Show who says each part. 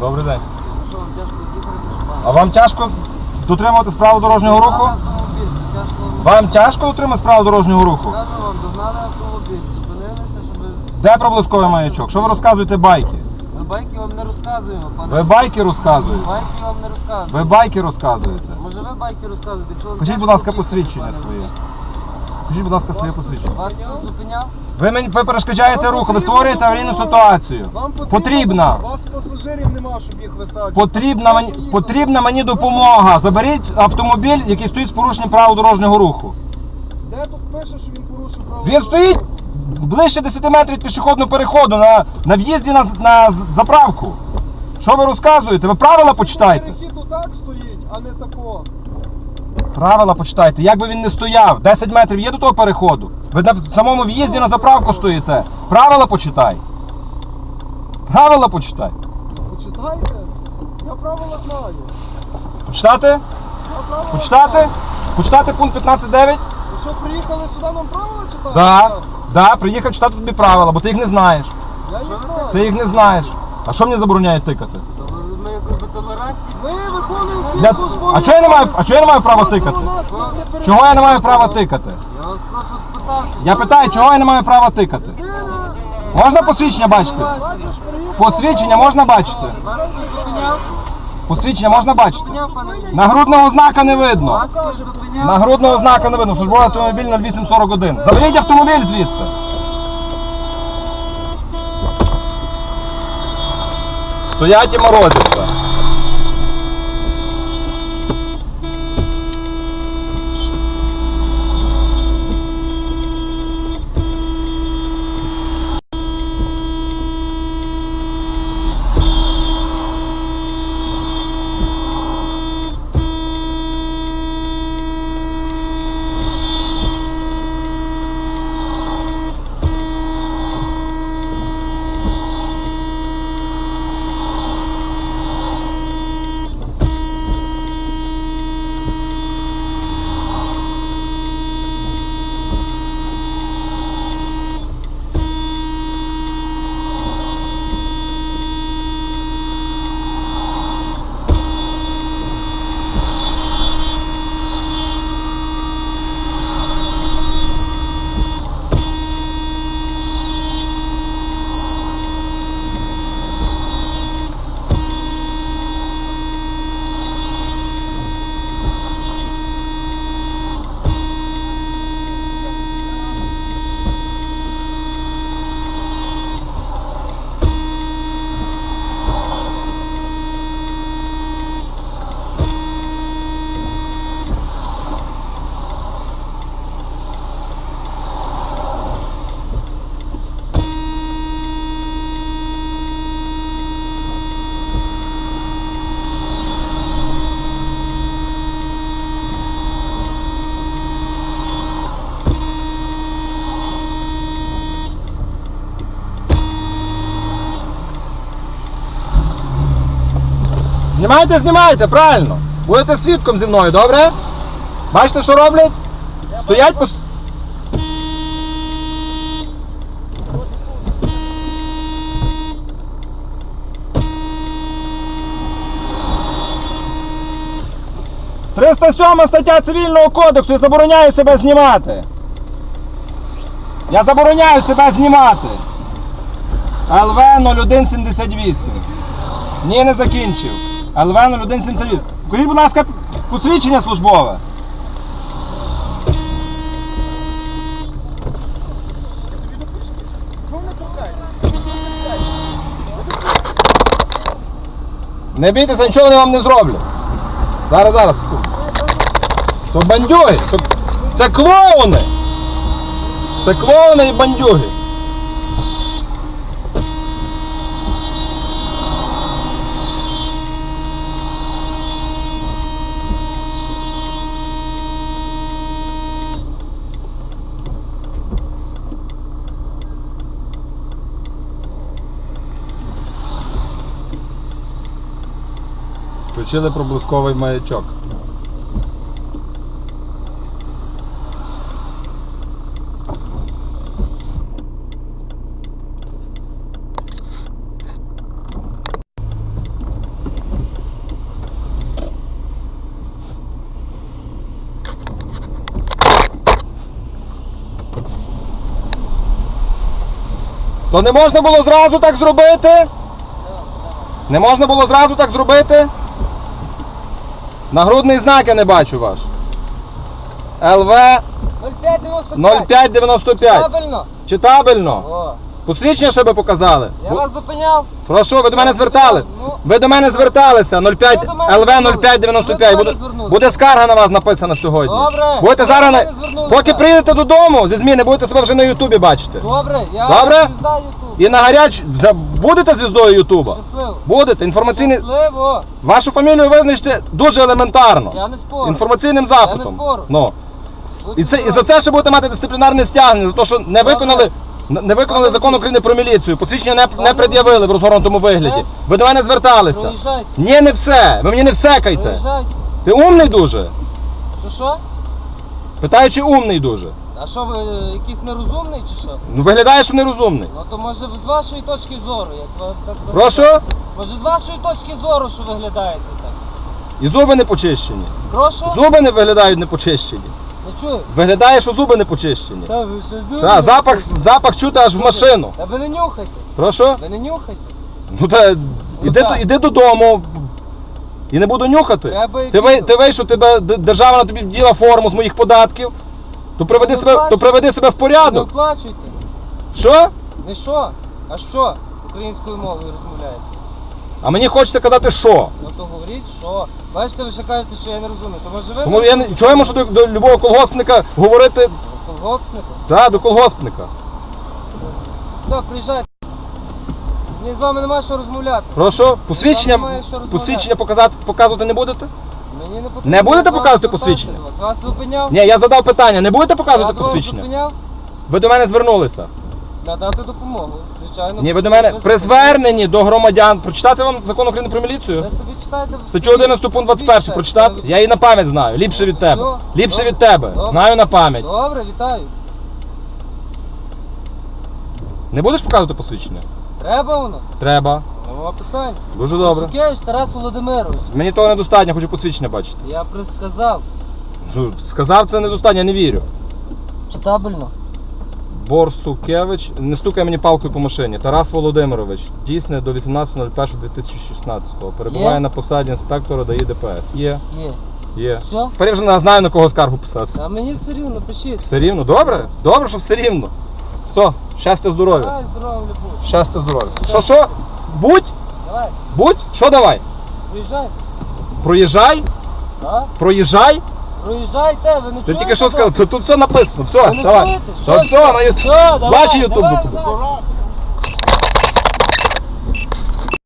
Speaker 1: Добрий день.
Speaker 2: Що вам тяжко їхати.
Speaker 1: А вам тяжко дотримувати справу дорожнього руху?
Speaker 2: Автомобіль, тяжко.
Speaker 1: Вам тяжко дотримати справу дорожнього руху?
Speaker 2: Кажу вам, догнали автомобіль, зупинилися, щоб.
Speaker 1: Де проблисковий маячок? Що ви розказуєте байки?
Speaker 2: Ми байки вам не розказуємо, пане.
Speaker 1: Ви байки розказуєте?
Speaker 2: Байки вам не розказуємо.
Speaker 1: Ви байки розказуєте?
Speaker 2: Може ви байки розказуєте? Якщо
Speaker 1: Кажіть, будь ласка, посвідчення своє.
Speaker 2: Водій.
Speaker 1: Кажіть, будь ласка, своє посвідчення.
Speaker 2: Вас хтось зупиняв?
Speaker 1: Ви мені ви перешкоджаєте руху, ви створюєте аварійну ситуацію.
Speaker 3: Вам
Speaker 1: Потрібна.
Speaker 3: У вас пасажирів нема, щоб їх висаджувати.
Speaker 1: Потрібна мені, потрібна мені допомога. Заберіть автомобіль, який стоїть з порушенням правил дорожнього руху.
Speaker 3: Де тут пише, що він порушив право?
Speaker 1: Він стоїть ближче 10 метрів від пішохідного переходу на, на в'їзді на, на заправку. Що ви розказуєте? Ви правила почитайте.
Speaker 3: Перехід отак стоїть, а не тако.
Speaker 1: Правила почитайте. Як би він не стояв, 10 метрів є до того переходу. Ви на самому в'їзді на заправку стоїте. Правила почитай. Правила почитай.
Speaker 3: Почитайте. Я правила знаю.
Speaker 1: Почитати?
Speaker 3: Правила
Speaker 1: Почитати?
Speaker 3: знаю.
Speaker 1: Почитати пункт 15.9?
Speaker 3: Ви що, приїхали сюди нам правила читати?
Speaker 1: Да. Да, приїхав читати тобі правила, бо ти їх не знаєш.
Speaker 3: Я їх знаю.
Speaker 1: Ти їх не знаєш. А що мені забороняє тикати?
Speaker 2: Ви-
Speaker 1: Для... А чого я не маю, а чого я не маю права тикати?
Speaker 3: нас не перебивати.
Speaker 1: Чого я не маю права тикати?
Speaker 2: Я вас просто спитався.
Speaker 1: Я питаю, чого я не маю права тикати?
Speaker 3: Людина,
Speaker 1: Можна посвідчення бачити?
Speaker 3: бачиш.
Speaker 1: Посвідчення можна бачити?
Speaker 2: Вас хтось зупиняв?
Speaker 1: Посвідчення можна бачити?
Speaker 2: Зупиняв, пане водій?
Speaker 1: Нагрудного знака не видно.
Speaker 2: Вас хтось зупиняв?
Speaker 1: Нагрудного знака не видно. Службовий автомобіль 0841. Заберіть автомобіль звідси. Стоять і морозяться. Знімайте, знімайте, правильно. Будете свідком зі мною, добре? Бачите, що роблять? Стоять пос... «307 стаття Цивільного кодексу я забороняю себе знімати. Я забороняю себе знімати. ЛВ 0178. Ні, не закінчив. ЛВ 0178. Покажіть, будь ласка, посвідчення службове.
Speaker 3: Не
Speaker 1: бійтеся, нічого вони вам не зроблять. Зараз, зараз. То бандюги, то... це клоуни. Це клоуни і бандюги. включили проблисковий маячок. То не можна було зразу так зробити? Не можна було зразу так зробити? Нагрудний знак я не бачу ваш. ЛВ
Speaker 2: 0595.
Speaker 1: 0595.
Speaker 2: Правильно?
Speaker 1: Читабельно.
Speaker 2: О,
Speaker 1: Посвідчення ще би показали.
Speaker 2: я вас зупиняв.
Speaker 1: Прошу, ви до мене звертали.
Speaker 2: Ну.
Speaker 1: Ви до мене зверталися 05
Speaker 2: Ви до мене
Speaker 1: ЛВ 0595.
Speaker 2: Ви до
Speaker 1: Буде,
Speaker 2: звернулись.
Speaker 1: буде скарга на вас написана сьогодні.
Speaker 2: Добре.
Speaker 1: Будете
Speaker 2: Ви
Speaker 1: зараз
Speaker 2: до
Speaker 1: на...
Speaker 2: звернулися.
Speaker 1: поки приїдете додому зі зміни, будете себе вже на Ютубі бачити.
Speaker 2: Добре, я
Speaker 1: Добре?
Speaker 2: звізда Ютуб.
Speaker 1: І на гаряч будете звіздою Ютуба?
Speaker 2: Щасливо.
Speaker 1: Будете. Інформаційний.
Speaker 2: Щасливо.
Speaker 1: Вашу фамілію визначте дуже елементарно.
Speaker 2: Я не спорю.
Speaker 1: Інформаційним
Speaker 2: Я
Speaker 1: запитом.
Speaker 2: не спорю.
Speaker 1: Ну. І, це, і за це ще будете мати дисциплінарне стягнення, за те, що не виконали, не виконали закон України про міліцію. Посвідчення не, не пред'явили в розгорнутому вигляді. Ви до мене зверталися.
Speaker 2: Проїжджайте.
Speaker 1: Ні, не все. Ви мені не все кайте.
Speaker 2: Проїжджайте.
Speaker 1: Ти умний дуже?
Speaker 2: Що що?
Speaker 1: Питаю, чи умний дуже?
Speaker 2: А що ви е, якийсь нерозумний чи що?
Speaker 1: Ну виглядає, що нерозумний.
Speaker 2: Ну то може з вашої точки зору, як ви так ви-
Speaker 1: Прошу?
Speaker 2: Може з вашої точки зору, що виглядаєте так?
Speaker 1: І зуби не почищені.
Speaker 2: Прошу?
Speaker 1: Зуби не виглядають не почищені.
Speaker 2: Не чую.
Speaker 1: Виглядає, що зуби не почищені.
Speaker 2: Та ви що зуби?
Speaker 1: Так, запах, запах чути аж в машину.
Speaker 2: Та ви не нюхайте.
Speaker 1: Прошу?
Speaker 2: Ви не нюхайте.
Speaker 1: Ну та іди,
Speaker 2: так.
Speaker 1: іди додому. І не буду нюхати.
Speaker 2: Треба
Speaker 1: Ти, ви, ти вийшов, тебе д- держава на тобі вділа форму з моїх податків. То приведи,
Speaker 2: Ну,
Speaker 1: себе, то приведи себе в
Speaker 2: Не
Speaker 1: порядок.
Speaker 2: оплачуйте.
Speaker 1: Що?
Speaker 2: Не що? А що? Українською мовою розмовляється.
Speaker 1: А мені хочеться казати, що.
Speaker 2: Ну то говоріть, що. Бачите, ви ще кажете, що я не розумію. То може ви
Speaker 1: Тому я не чого я можу до, до любого колгоспника говорити
Speaker 2: колгоспнику?
Speaker 1: та, до колгоспника.
Speaker 2: Так, приїжджайте. Мені з вами немає що розмовляти.
Speaker 1: Посвідчення,
Speaker 2: немає що розмовляти.
Speaker 1: посвідчення показати, показувати не будете?
Speaker 2: Мені не потрібно.
Speaker 1: Не будете показувати посвідчення?
Speaker 2: до Вас Вас зупиняв?
Speaker 1: Ні, я задав питання, не будете
Speaker 2: Я
Speaker 1: показувати
Speaker 2: до вас
Speaker 1: посвідчення?
Speaker 2: зупиняв?
Speaker 1: Ви до мене звернулися.
Speaker 2: Надати допомогу. Звичайно.
Speaker 1: Ні, ви до мене при зверненні до громадян. Прочитати вам закон України про міліцію?
Speaker 2: Ви собі читайте.
Speaker 1: Статтю 11 пункт 21 прочитати? Я її на пам'ять знаю. Ліпше від тебе.
Speaker 2: Все,
Speaker 1: Ліпше
Speaker 2: добре,
Speaker 1: від тебе.
Speaker 2: добре.
Speaker 1: Знаю на пам'ять.
Speaker 2: Добре, вітаю.
Speaker 1: Не будеш показувати посвідчення?
Speaker 2: Треба воно?
Speaker 1: Треба.
Speaker 2: Нема питань.
Speaker 1: Дуже добре.
Speaker 2: Сукевич Тарас Володимирович.
Speaker 1: Мені того недостатньо, хочу посвідчення бачити.
Speaker 2: Я присказав.
Speaker 1: Ну, Сказав, це недостатньо, я не вірю.
Speaker 2: Читабельно.
Speaker 1: Борсукевич, не стукай мені палкою по машині. Тарас Володимирович, дійсне до 18.01.2016. Перебуває
Speaker 2: Є?
Speaker 1: на посаді інспектора ДАІ ДПС. Є,
Speaker 2: Є.
Speaker 1: є.
Speaker 2: Все?
Speaker 1: Тепер я вже не знаю на кого скаргу писати.
Speaker 2: А мені все рівно, пишіть.
Speaker 1: Все рівно, добре? Добре, що все рівно. Все, щастя, здоров'я.
Speaker 2: Давай, здорово, будь.
Speaker 1: Щастя, здоров'я. Що, що? Будь?
Speaker 2: Давай,
Speaker 1: Будь? Що давай?
Speaker 2: приїжджай.
Speaker 1: Проїжджай?
Speaker 2: Так?
Speaker 1: Проїжджай?
Speaker 2: Проїжджайте, ви не
Speaker 1: Ти
Speaker 2: чуєте?
Speaker 1: тільки що сказав? Тут, тут все написано. Все,
Speaker 2: Ви не
Speaker 1: давай.
Speaker 2: чуєте?
Speaker 1: Та
Speaker 2: Що
Speaker 1: все, на
Speaker 2: Все,
Speaker 1: ютуб.
Speaker 2: давай,
Speaker 1: Бачи ютуб
Speaker 2: давай,
Speaker 1: за
Speaker 2: давай.